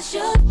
ส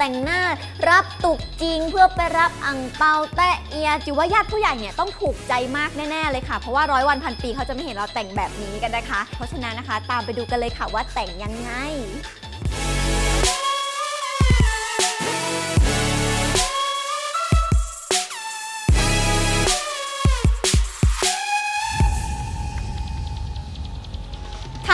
แต่งหน้า รับตุกจริงเพื่อไปรับอังเปาแตะเอียจิวว่าญาติผู้ใหญ่เนี่ยต้องถูกใจมากแน่ๆเลยค่ะ เพราะว่าร้อยวันพันปีเขาจะไม่เห็นเราแต่งแบบนี้กันนะคะ เพราะฉะนั้นนะคะ ตามไปดูกันเลยค่ะว่าแต่งยังไง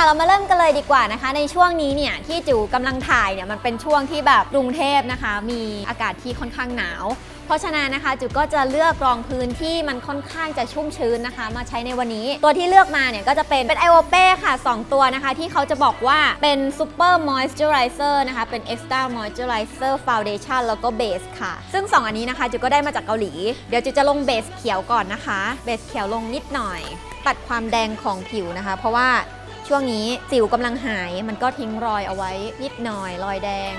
เรามาเริ่มกันเลยดีกว่านะคะ ในช่วงนี้เนี่ยที่จิ๋วกำลังถ่ายเนี่ยมันเป็นช่วงที่แบบกรุงเทพนะคะ มีอากาศที่ค่อนข้างหนาว เพราะฉะนั้นนะคะจิ๋วก็จะเลือกรองพื้นที่มันค่อนข้างจะชุ่มชื้นนะคะ มาใช้ในวันนี้ ตัวที่เลือกมาเนี่ยก็จะเป็นเป็นไอโอเป้ค่ะ 2 ตัวนะคะ ที่เขาจะบอกว่าเป็นซูเปอร์มอยส์เจอไรเซอร์นะคะเป็น Extra Moisturizer Foundation แล้วก็เบสค่ะ ซึ่ง 2 อันนี้นะคะจิ๋วก็ได้มาจากเกาหลีเดี๋ยวจิ๋วจะลงเบสเขียวก่อนนะคะเบสเขียวลงนิดหน่อย ตัดความแดงของผิวนะคะ เพราะว่า ช่วงนี้สิวกำลังหายมันก็ทิ้งรอยเอาไว้นิดหน่อยรอยแดง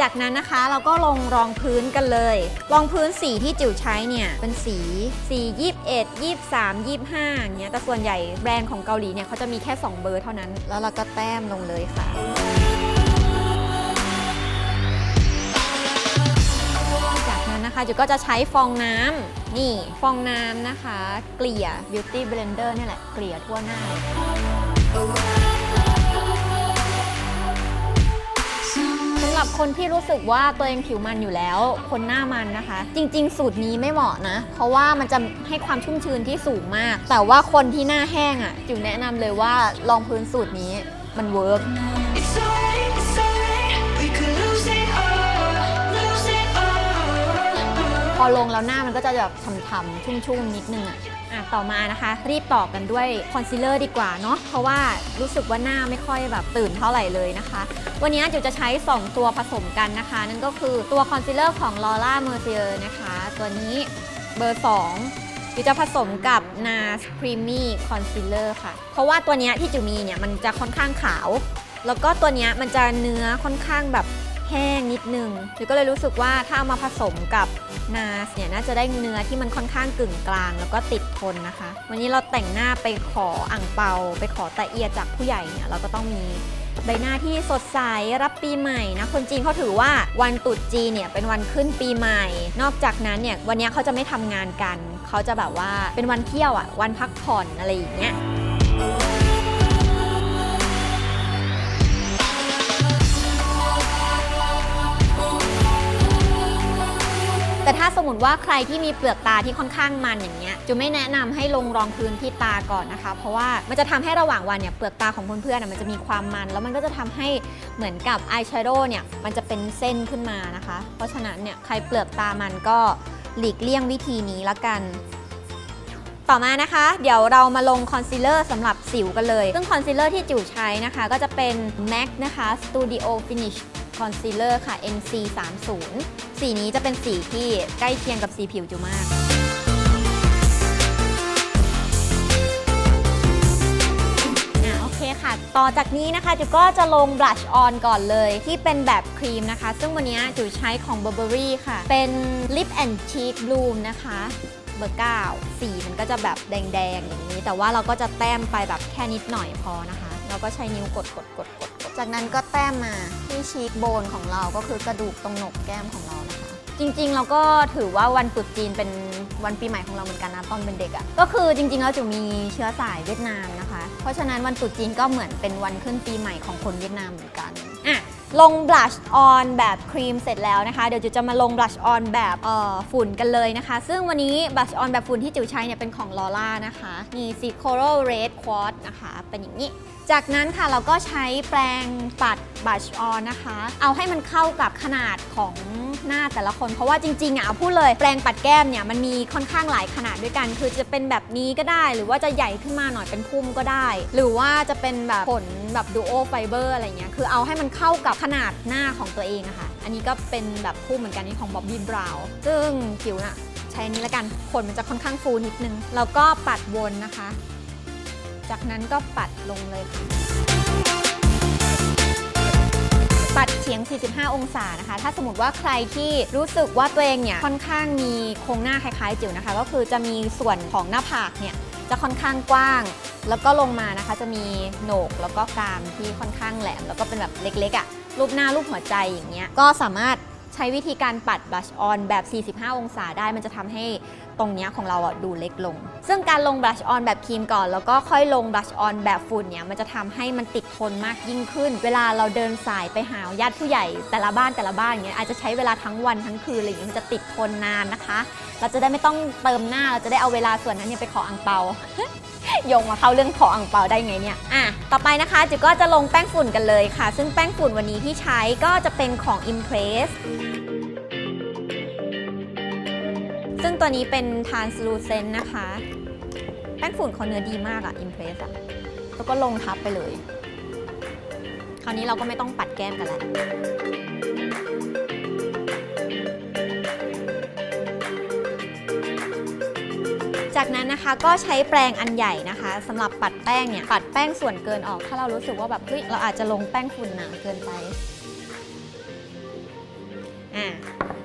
จากนั้นนะคะเราก็ลงรองพื้นกันเลย รองพื้นสีที่จิ๋วใช้เนี่ยเป็นสีสี21 23 25อย่างเงี้ยแต่ส่วนใหญ่แบรนด์ของเกาหลีเนี่ยเขาจะมีแค่ 2 เบอร์เท่านั้น แล้วเราก็แต้มลงเลยค่ะ จากนั้นนะคะจุก็จะใช้ฟองน้ำนี่ฟองน้ำนะคะ เกลี่ย Beauty Blender นี่แหละ เกลี่ยทั่วหน้า สำหรับคนที่รู้สึกว่าตัวเองผิวมันอยู่แล้ว คนหน้ามันนะคะ จริง ๆ สูตรนี้ไม่เหมาะนะ เพราะว่ามันจะให้ความชุ่มชื้นที่สูงมาก แต่ว่าคนที่หน้าแห้งอะ่ะ จิ๋วแนะนำเลยว่าลองพื้นสูตรนี้มันเวิร์ก อลงแล้วหน้ามันก็จะแบบฉ่ำๆชุ่มๆนิดนึงอะอะต่อมานะคะ รีบต่อกันด้วยคอนซีลเลอร์ดีกว่าเนาะเพราะว่ารู้สึกว่าหน้าไม่ค่อยแบบตื่นเท่าไหร่เลยนะคะ วันนี้จิ๋วจะใช้ 2 ตัวผสมกันนะคะ นั่นก็คือตัวคอนซีลเลอร์ของ Laura Mercier นะคะ ตัวนี้เบอร์ 2จิ๋วจะผสมกับ NARS Creamy Concealer ค่ะ เพราะว่าตัวนี้ที่จิ๋วมีเนี่ย มันจะค่อนข้างขาว แล้วก็ตัวนี้มันจะเนื้อค่อนข้างแบบ แห้งนิดนึงจิ๋วก็เลยรู้สึกว่าถ้าเอามาผสมกับนาสเนี่ยน่าจะได้เนื้อที่มันค่อนข้างกึ่งกลาง แล้วก็ติดทนนะคะ วันนี้เราแต่งหน้าไปขออ่างเปา ไปขอตะเอียจากผู้ใหญ่เนี่ยเราก็ต้องมีใบหน้าที่สดใสรับปีใหม่นะคนจีนเขาถือว่าวันตรุษจีนเนี่ยเป็นวันขึ้นปีใหม่ นอกจากนั้นเนี่ยวันนี้เขาจะไม่ทำงานกัน เขาจะแบบว่าเป็นวันเที่ยวอะ่ะวันพักผ่อนอะไรอย่างเงี้ย แต่ถ้าสมมติว่าใครที่มีเปลือกตาที่ค่อนข้างมันอย่างเงี้ยจูไม่แนะนำให้ลงรองพื้นที่ตาก่อนนะคะ เพราะว่ามันจะทำให้ระหว่างวันเนี่ยเปลือกตาของเพื่อนๆน่ะมันจะมีความมัน แล้วมันก็จะทำให้เหมือนกับอายแชโดว์เนี่ยมันจะเป็นเส้นขึ้นมานะคะ เพราะฉะนั้นเนี่ยใครเปลือกตามันก็หลีกเลี่ยงวิธีนี้ละกันต่อมานะคะ เดี๋ยวเรามาลงคอนซีลเลอร์สำหรับสิวกันเลย ซึ่งคอนซีลเลอร์ที่จิ๋วใช้นะคะ ก็จะเป็น MAC นะคะ Studio Finish Concealer ค่ะ NC 3 0สีนี้จะเป็นสีที่ใกล้เคียงกับสีผิวจิ๋วมาก อะโอเคค่ะ ต่อจากนี้นะคะจิ๋วก็จะลง blush on ก่อนเลยที่เป็นแบบครีมนะคะ ซึ่งวันนี้จิ๋วใช้ของ Burberry ค่ะ เป็น lip and cheek bloom นะคะเบอร์9สีมันก็จะแบบแดงๆอย่างนี้ แต่ว่าเราก็จะแต้มไปแบบแค่นิดหน่อยพอนะคะ เราก็ใช้นิ้วกดกดกดกดกด จากนั้นก็แต้มมาที่ชีคโบนของเราก็คือกระดูกตรงหนกแก้มของเรานะคะ จริงๆ เราก็ถือว่าวันตรุษจีนเป็นวันปีใหม่ของเราเหมือนกันนะตอนเป็นเด็กอะ่ะก็คือจริงๆแล้วจะมีเชื้อสายเวียดนามนะคะ เพราะฉะนั้นวันตรุษจีนก็เหมือนเป็นวันขึ้นปีใหม่ของคนเวียดนามเหมือนกันอะลงบลัชออนแบบครีมเสร็จแล้วนะคะ เดี๋ยวจิวจะมาลงบลัชออนแบบเอ่อฝุ่นกันเลยนะคะ ซึ่งวันนี้บลัชออนแบบฝุ่นที่จิวใช้เนี่ยเป็นของลอล่านะคะนี่สี Coral Red Quartz นะคะ เป็นอย่างนี้ จากนั้นค่ะเราก็ใช้แปรงปัดบัชออนนะคะ เอาให้มันเข้ากับขนาดของหน้าแต่ละคน เพราะว่าจริงๆอะเอาพูดเลยแปรงปัดแก้มเนี่ยมันมีค่อนข้างหลายขนาดด้วยกัน คือจะเป็นแบบนี้ก็ได้ หรือว่าจะใหญ่ขึ้นมาหน่อยเป็นพุ่มก็ได้ หรือว่าจะเป็นแบบผลแบบดูโอไฟเบอร์อะไรเงี้ยคือเอาให้มันเข้ากับขนาดหน้าของตัวเองอะค่ะ อันนี้ก็เป็นแบบพุ่มเหมือนกันนี่ของบ๊อบบี้บราวน์ซึ่งผิวน่ะใช้นนี้ละกันขนมันจะค่อนข้างฟูนิดนึงแล้วก็ปัดวนนะคะ จากนั้นก็ปัดลงเลย ปัดเฉียง 45 องศานะคะ ถ้าสมมติว่าใครที่รู้สึกว่าตัวเองเนี่ยค่อนข้างมีโครงหน้าคล้ายๆจิ๋วนะคะ ก็คือจะมีส่วนของหน้าผากเนี่ยจะค่อนข้างกว้าง แล้วก็ลงมานะคะ จะมีโหนกแล้วก็กรามที่ค่อนข้างแหลม แล้วก็เป็นแบบเล็กๆอะ่ะรูปหน้ารูปหัวใจอย่างเงี้ยก็สามารถ ใช้วิธีการปัดบลัชออนแบบ 45 องศาได้ มันจะทำให้ตรงเนี้ยของเราอะดูเล็กลง ซึ่งการลงบลัชออนแบบครีมก่อน แล้วก็ค่อยลงบลัชออนแบบฝุ่นเนี่ยมันจะทำให้มันติดทนมากยิ่งขึ้น เวลาเราเดินสายไปหาญาติผู้ใหญ่แต่ละบ้านแต่ละบ้านอย่างเงี้ยอาจจะใช้เวลาทั้งวันทั้งคืนอะไรอย่างเงี้ยมันจะติดทนนานนะคะ เราจะได้ไม่ต้องเติมหน้าเราจะได้เอาเวลาส่วนนั้นเนี่ยไปขออังเปา โยงมาเข้าเรื่องขออังเปาได้ไงเนี่ยอะต่อไปนะคะจิ๋วก็จะลงแป้งฝุ่นกันเลยค่ะ ซึ่งแป้งฝุ่นวันนี้ที่ใช้ก็จะเป็นของ Impress ซึ่งตัวนี้เป็น translucent นะคะ แป้งฝุ่นเขาเนื้อดีมากอะ Impress อะแล้วก็ลงทับไปเลย คราวนี้เราก็ไม่ต้องปัดแก้มกันแล้ว จากนั้นนะคะก็ใช้แปรงอันใหญ่นะคะสำหรับปัดแป้งเนี่ยปัดแป้งส่วนเกินออก ถ้าเรารู้สึกว่าแบบเฮ้ยเราอาจจะลงแป้งฝุ่นหนาเกินไปอะ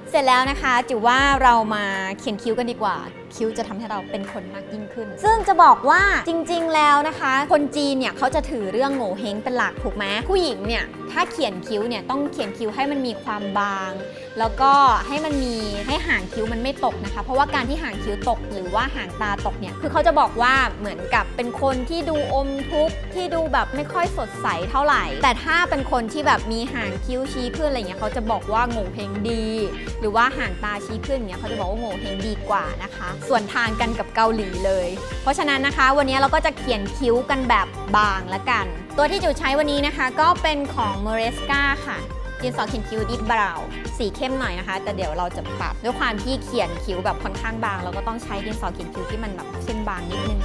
เสร็จแล้วนะคะจิ๋วว่าเรามาเขียนคิ้วกันดีกว่า คิ้วจะทำให้เราเป็นคนมากยิ่งขึ้น ซึ่งจะบอกว่าจริงๆแล้วนะคะ คนจีนเนี่ยเขาจะถือเรื่องโง่เฮงเป็นหลักถูกไหมผู้หญิงเนี่ยถ้าเขียนคิ้วเนี่ยต้องเขียนคิ้วให้มันมีความบาง แล้วก็ให้มันมีให้หางคิ้วมันไม่ตกนะคะ เพราะว่าการที่หางคิ้วตกหรือว่าหางตาตกเนี่ยคือเขาจะบอกว่าเหมือนกับเป็นคนที่ดูอมทุกข์ที่ดูแบบไม่ค่อยสดใสเท่าไหร่ แต่ถ้าเป็นคนที่แบบมีหางคิ้วชี้ขึ้นอะไรเงี้ยเขาจะบอกว่าโง่เฮงดี หรือว่าหางตาชี้ขึ้นเนี่ยเขาจะบอกว่าโง่เฮงดีกว่านะคะ ส่วนทางกันกับเกาหลีเลย เพราะฉะนั้นนะคะ วันนี้เราก็จะเขียนคิ้วกันแบบบางละกัน ตัวที่จูใช้วันนี้นะคะ ก็เป็นของ m o r e s c a ค่ะ ดินสอเขียนคิ้วดิบบราวสีเข้มหน่อยนะคะ แต่เดี๋ยวเราจะปรับด้วยความที่เขียนคิ้วแบบค่อนข้างบาง เราก็ต้องใช้ดินสอเขียนคิ้วที่มันแบบเส้นบางนิดนึง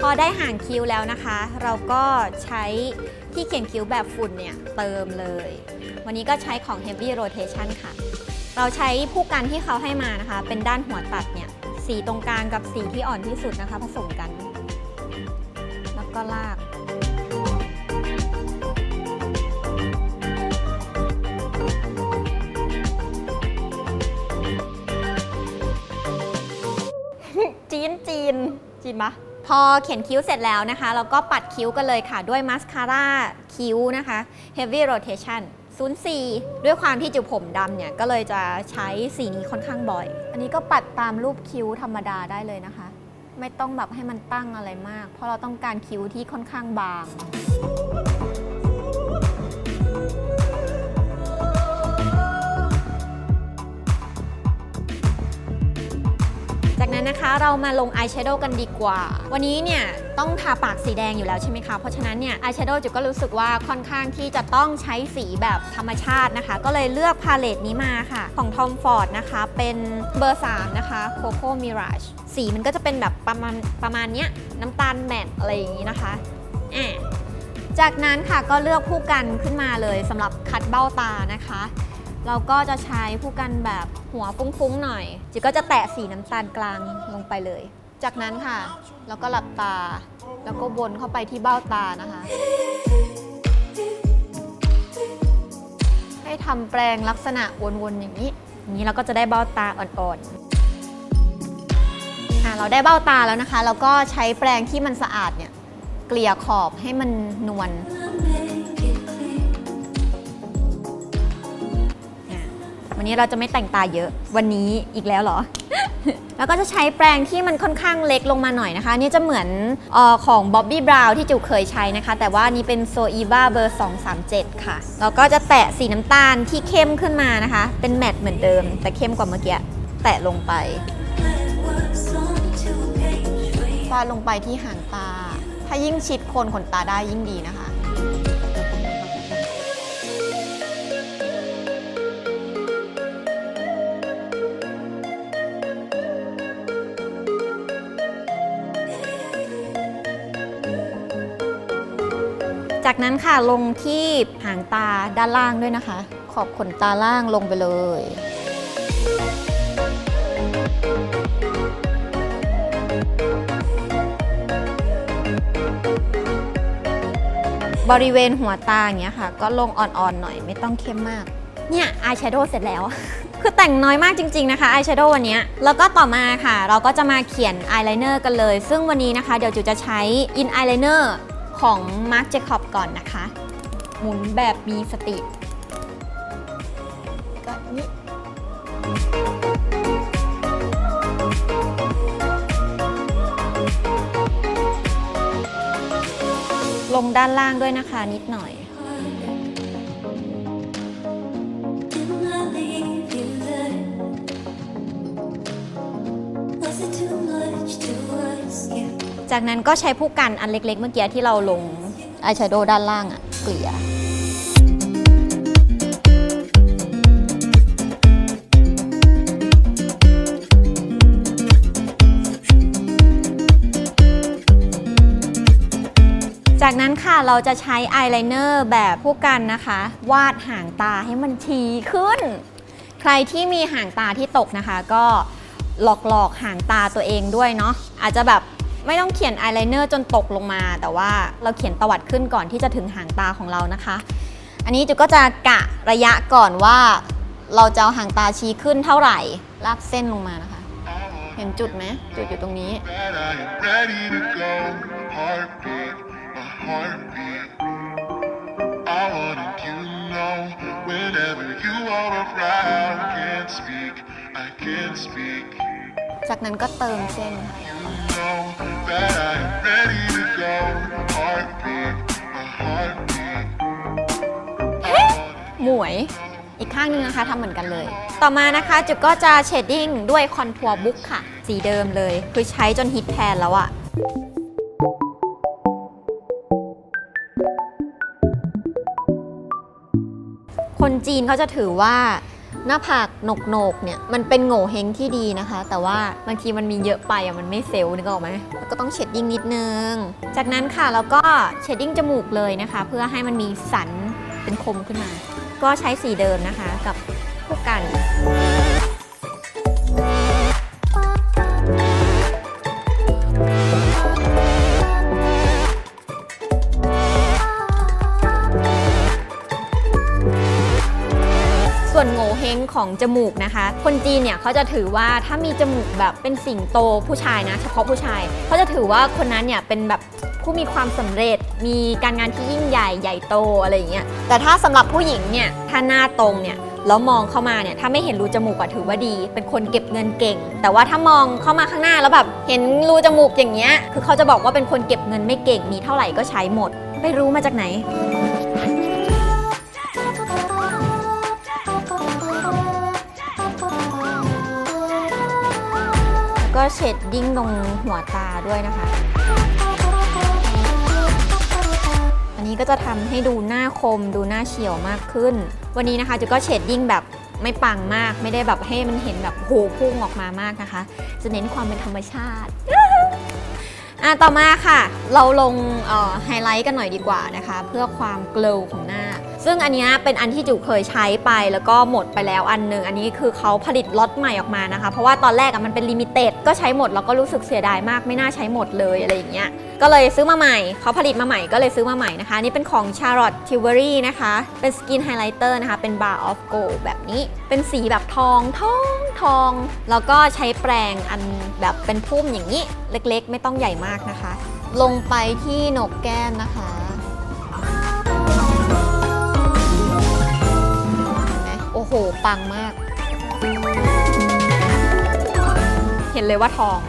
พอได้ห่างคิ้วแล้วนะคะ เราก็ใช้ที่เขียนคิ้วแบบฝุ่นเนี่ย เติมเลย วันนี้ก็ใช้ของ Heavy Rotation ค่ะ เราใช้ผู้กันที่เขาให้มานะคะ เป็นด้านหัวตัดเนี่ยสีตรงกลางกับสีที่อ่อนที่สุดนะคะ ผสมกัน แล้วก็ลากจีนจีนจีนปะพอเขียนคิ้วเสร็จแล้วนะคะ เราก็ปัดคิ้วกันเลยค่ะด้วยมาสคาร่าคิ้วนะคะ Heavy Rotation 04 ด้วยความที่จิ๋วผมดำเนี่ย ก็เลยจะใช้สีนี้ค่อนข้างบ่อย อันนี้ก็ปัดตามรูปคิ้วธรรมดาได้เลยนะคะ ไม่ต้องแบบให้มันตั้งอะไรมาก เพราะเราต้องการคิ้วที่ค่อนข้างบาง นะคะ เรามาลงอายแชโดว์กันดีกว่า วันนี้เนี่ยต้องทาปากสีแดงอยู่แล้วใช่ไหมคะ เพราะฉะนั้นเนี่ยอายแชโดว์จุก็รู้สึกว่าค่อนข้างที่จะต้องใช้สีแบบธรรมชาตินะคะ ก็เลยเลือกพาเลตนี้มาค่ะ ของ Tom Ford นะคะ เป็นเบอร์ 3 นะคะ Coco Mirage สีมันก็จะเป็นแบบประมาณประมาณเนี้ยน้ำตาลแมตอะไรอย่างนี้นะคะอะจากนั้นค่ะก็เลือกผู้กันขึ้นมาเลยสำหรับคัดเบ้าตานะคะ เราก็จะใช้ผู้กันแบบหัวฟุ้งๆหน่อยจิก็จะแตะสีน้ำตาลกลางลงไปเลย จากนั้นค่ะเราก็หลับตา แล้วก็วนเข้าไปที่เบ้าตานะคะ ให้ทำแปลงลักษณะวนๆอย่างนี้อย่างนี้เราก็จะได้เบ้าตาอ่อนๆอะเราได้เบ้าตาแล้วนะคะ เราก็ใช้แปรงที่มันสะอาดเนี่ยเกลี่ยขอบให้มันนวล วันนี้เราจะไม่แต่งตาเยอะ วันนี้อีกแล้วเหรอ แล้วก็จะใช้แปรงที่มันค่อนข้างเล็กลงมาหน่อยนะคะ นี่จะเหมือนออของ Bobbi Brown ที่จิวเคยใช้นะคะ แต่ว่านี้เป็น s o e v a เบอร์ 237 ค่ะ แล้วก็จะแตะสีน้ำตาลที่เข้มขึ้นมานะคะ เป็นแมตต์เหมือนเดิม แต่เข้มกว่าเมื่อกี้ แตะลงไปฟาดลงไปที่หางตา ถ้ายิ่งชิดโคนขนตาได้ยิ่งดีนะคะ จากนั้นค่ะลงที่หางตาด้านล่างด้วยนะคะ ขอบขนตาล่างลงไปเลย บริเวณหัวตาอย่างเงี้ยค่ะ ก็ลงอ่อนๆหน่อยไม่ต้องเข้มมาก เนี่ยอายแชโดว์เสร็จแล้ว คือแต่งน้อยมากจริง ๆนะคะอายแชโดว์วันนี้แล้วก็ต่อมาค่ะ เราก็จะมาเขียนอายไลเนอร์กันเลย ซึ่งวันนี้นะคะ เดี๋ยวจูจะใช้อินอายไลเนอร์ ของ Marc Jacob ก่อนนะคะ หมุนแบบมีสติ ก็นี้ลงด้านล่างด้วยนะคะนิดหน่อย จากนั้นก็ใช้ผู้กันอันเล็กๆ เมื่อกี้ที่เราลงอายแชโดว์ด้านล่างอะเกลี่ยจากนั้นค่ะเราจะใช้อายไลเนอร์แบบผู้กันนะคะ วาดหางตาให้มันทีขึ้น ใครที่มีหางตาที่ตกนะคะ ก็หลอกหลอกๆหางตาตัวเองด้วยเนาะอาจจะแบบ ไม่ต้องเขียนอายไลเนอร์จนตกลงมา แต่ว่าเราเขียนตวัดขึ้นก่อนที่จะถึงหางตาของเรานะคะ อันนี้จุก็จะกะระยะก่อนว่า เราจะเอาหางตาชี้ขึ้นเท่าไหร่ ลากเส้นลงมานะคะ เห็นจุดไหมจุดอยู่ตรงนี้ จากนั้นก็เติมเส้นค่ะ that I am ready to go. Heartbeat, my heartbeat. I wanted หมวย อีกข้างหนึงนะคะทำเหมือนกันเลย ต่อมานะคะจุกก็จะเชดดิ้งด้วยคอนทัวร์บุ๊กค่ะ สีเดิมเลย คือใช้จนฮิตแทนแล้วอะคนจีนเขาจะถือว่า หน้าผากหนกโนกเนี่ยมันเป็นโง่เฮงที่ดีนะคะ แต่ว่าบางทีมันมีเยอะไปอะมันไม่เซลล์นึกออกไหมแล้วก็ต้องเชดดิ้งนิดนึง จากนั้นค่ะเราก็เชดดิ้งจมูกเลยนะคะ เพื่อให้มันมีสันเป็นคมขึ้นมา ก็ใช้สีเดิมนะคะกับพู่กัน ของจมูกนะคะ คนจีนเนี่ยเขาจะถือว่าถ้ามีจมูกแบบเป็นสิงโตผู้ชายนะ เฉพาะผู้ชายเขาจะถือว่าคนนั้นเนี่ยเป็นแบบผู้มีความสำเร็จ มีการงานที่ยิ่งใหญ่ใหญ่โตอะไรอย่างเงี้ยแต่ถ้าสำหรับผู้หญิงเนี่ยถ้าหน้าตรงเนี่ยแล้วมองเข้ามาเนี่ยถ้าไม่เห็นรูจมูกก็ถือว่าดี เป็นคนเก็บเงินเก่ง แต่ว่าถ้ามองเข้ามาข้างหน้าแล้วแบบเห็นรูจมูกอย่างเงี้ยคือเขาจะบอกว่าเป็นคนเก็บเงินไม่เก่งมีเท่าไหร่ก็ใช้หมดไปรู้มาจากไหน ก็เชดดิ้งตรงหัวตาด้วยนะคะ อันนี้ก็จะทำให้ดูหน้าคมดูหน้าเฉียวมากขึ้น วันนี้นะคะจุก็เชดดิ้งแบบไม่ปังมาก ไม่ได้แบบให้มันเห็นแบบโหพุ่งออกมามากนะคะ จะเน้นความเป็นธรรมชาติอะต่อมาค่ะ เราลงไฮไลท์กันหน่อยดีกว่านะคะ เพื่อความเกลของหน้า ซึ่งอันนี้เป็นอันที่จุเคยใช้ไปแล้วก็หมดไปแล้วอันหนึ่งอันนี้คือเขาผลิตล็อตใหม่ออกมานะคะ เพราะว่าตอนแรกอะมันเป็นลิมิเต็ดก็ใช้หมดแล้วก็รู้สึกเสียดายมากไม่น่าใช้หมดเลยอะไรอย่างเงี้ยก็เลยซื้อมาใหม่เขาผลิตมาใหม่ก็เลยซื้อมาใหม่นะคะนี่เป็นของ Charlotte Tilbury นะคะ เป็นสกินไฮไลท์เตอร์นะคะเป็น Bar of Gold แบบนี้เป็นสีแบบทองทองทอง แล้วก็ใช้แปรงอันแบบเป็นพุ่มอย่างนี้ เล็กๆ ไม่ต้องใหญ่มากนะคะ ลงไปที่หนกแก้มนะคะ ปังมาก เห็นเลยว่าทอง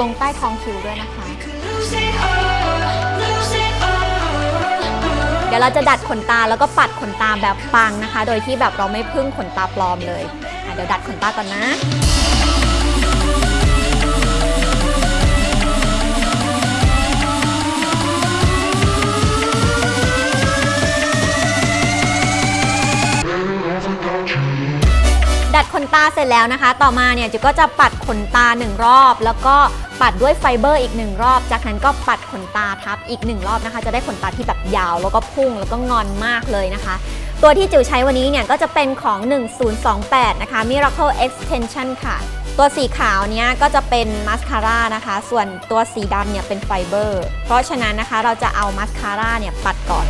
ลงใต้ท้องคิวด้วยนะคะ เดี๋ยวเราจะดัดขนตาแล้วก็ปัดขนตาแบบปังนะคะ โดยที่แบบเราไม่พึ่งขนตาปลอมเลย เดี๋ยวดัดขนตาก่อนนะดัดขนตาเสร็จแล้วนะคะ ต่อมาเนี่ยจิก็จะปัดขนตาหนึ่งรอบ แล้วก็ปัดด้วยไฟเบอร์อีกหนึ่งรอบ จากนั้นก็ปัดขนตาทับอีกหนึ่งรอบนะคะ จะได้ขนตาที่แบบยาว แล้วก็พุ่งแล้วก็งอนมากเลยนะคะ ตัวที่จิ๋วใช้วันนี้เนี่ยก็จะเป็นของ 1028 นะคะ Miracle Extension ค่ะ ตัวสีขาวเนี้ยก็จะเป็นมาสคาร่านะคะ ส่วนตัวสีดำเนี่ยเป็นไฟเบอร์ เพราะฉะนั้นนะคะเราจะเอามาสคาร่าเนี่ยปัดก่อน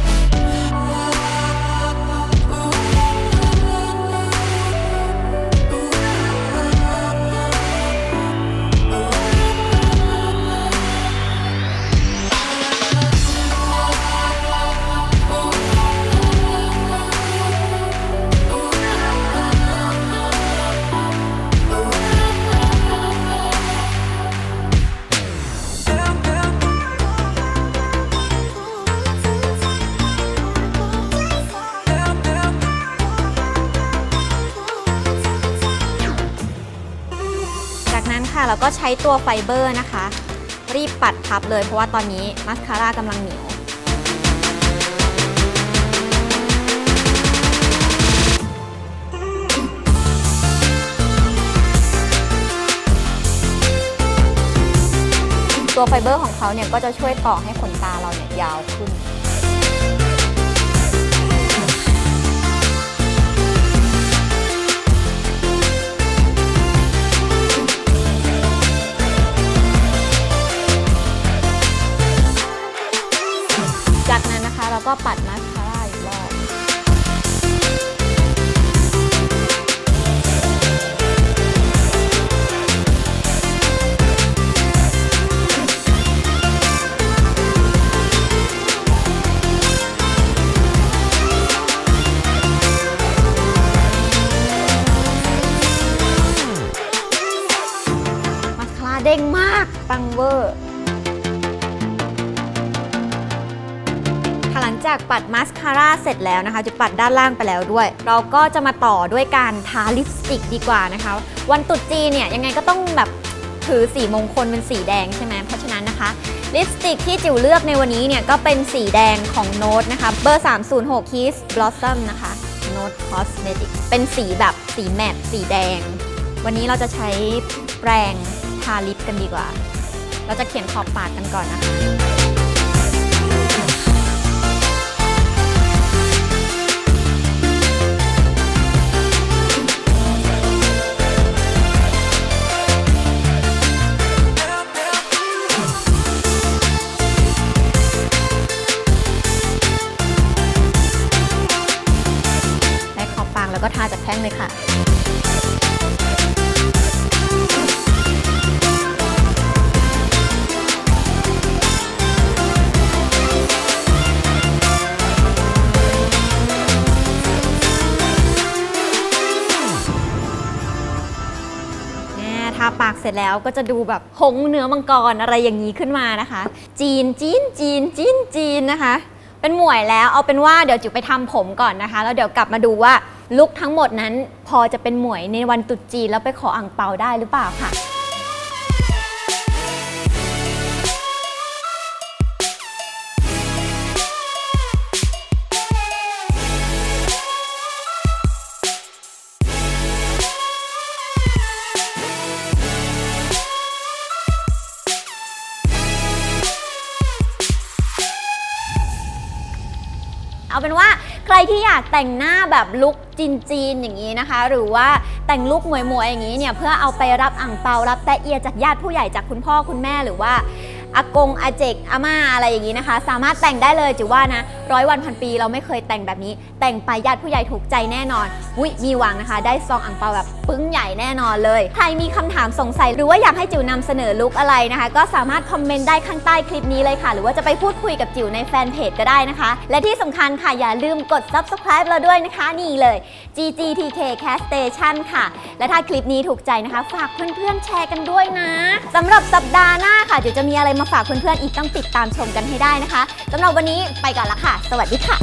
ช้ตัวไฟเบอร์นะคะ รีบปัดทับเลยเพราะว่าตอนนี้มาสคาร่ากำลังเหนียวตัวไฟเบอร์ของเขาเนี่ยก็จะช่วยต่อให้ขนตาเราเนี่ยยาวขึ้น ก็ปัดมาสคาร่าอีกรอบมาสคาร่าเด้งมากปังเวอร์ จากปัดมาสคาร่าเสร็จแล้วนะคะจะปัดด้านล่างไปแล้วด้วย เราก็จะมาต่อด้วยการทาลิปสติกดีกว่านะคะ วันตรุษจีนเนี่ยยังไงก็ต้องแบบถือสีมงคลเป็นสีแดงใช่ไหมเพราะฉะนั้นนะคะลิปสติกที่จิ๋วเลือกในวันนี้เนี่ยก็เป็นสีแดงของโน้ตนะคะเบอร์ 306 Kiss Blossom นะคะโน้ต Cosmetic เป็นสีแบบสีแมตสีแดง วันนี้เราจะใช้แปรงทาลิปกันดีกว่า เราจะเขียนขอบปากกันก่อนนะคะ งเลยค่ะทาปากเสร็จแล้วก็จะดูแบบหงเนื้อมังกรอะไรอย่างนี้ขึ้นมานะคะ จีนจีนจีนจีนจีนนะคะ เป็นหมวยแล้วเอาเป็นว่าเดี๋ยวจิ๋วไปทำผมก่อนนะคะ แล้วเดี๋ยวกลับมาดูว่า ลุกทั้งหมดนั้นพอจะเป็นหมวยในวันตรุษจีนแล้วไปขออ่างเปาได้หรือเปล่าค่ะ ที่อยากแต่งหน้าแบบลุคจีนๆอย่างนี้นะคะ หรือว่าแต่งลุคหมวยๆอย่างนี้เนี่ยเพื่อเอาไปรับอ่างเปารับแต่เอียจากญาติผู้ใหญ่จากคุณพ่อคุณแม่หรือว่า อากงอาเจกอาม่าอะไรอย่างนี้นะคะ สามารถแต่งได้เลยจิว่านะร้อยวันพันปีเราไม่เคยแต่งแบบนี้ แต่งไปญาติผู้ใหญ่ถูกใจแน่นอนอุ้ยมีหวังนะคะ ได้ซองอ่งเปาแบบปึ้งใหญ่แน่นอนเลยใครมีคำถามสงสัยหรือว่าอยากให้จิวนำเสนอลุคอะไรนะคะ ก็สามารถคอมเมนต์ได้ข้างใต้คลิปนี้เลยค่ะ หรือว่าจะไปพูดคุยกับจิวในแฟนเพจก็ได้นะคะ และที่สำคัญค่ะอย่าลืมกด subscribe เราด้วยนะคะนี่เลย GGTK Cast Station ค่ะ และถ้าคลิปนี้ถูกใจนะคะ ฝากเพื่อนๆแชร์กันด้วยนะสำหรับสัปดาห์หน้าค่ะจิวจะมีอะไรมาฝากเพื่อนๆอีกต้องติดตามชมกันให้ได้นะคะสำหรับวันนี้ไปก่อนละค่ะ สวัสดีค่ะ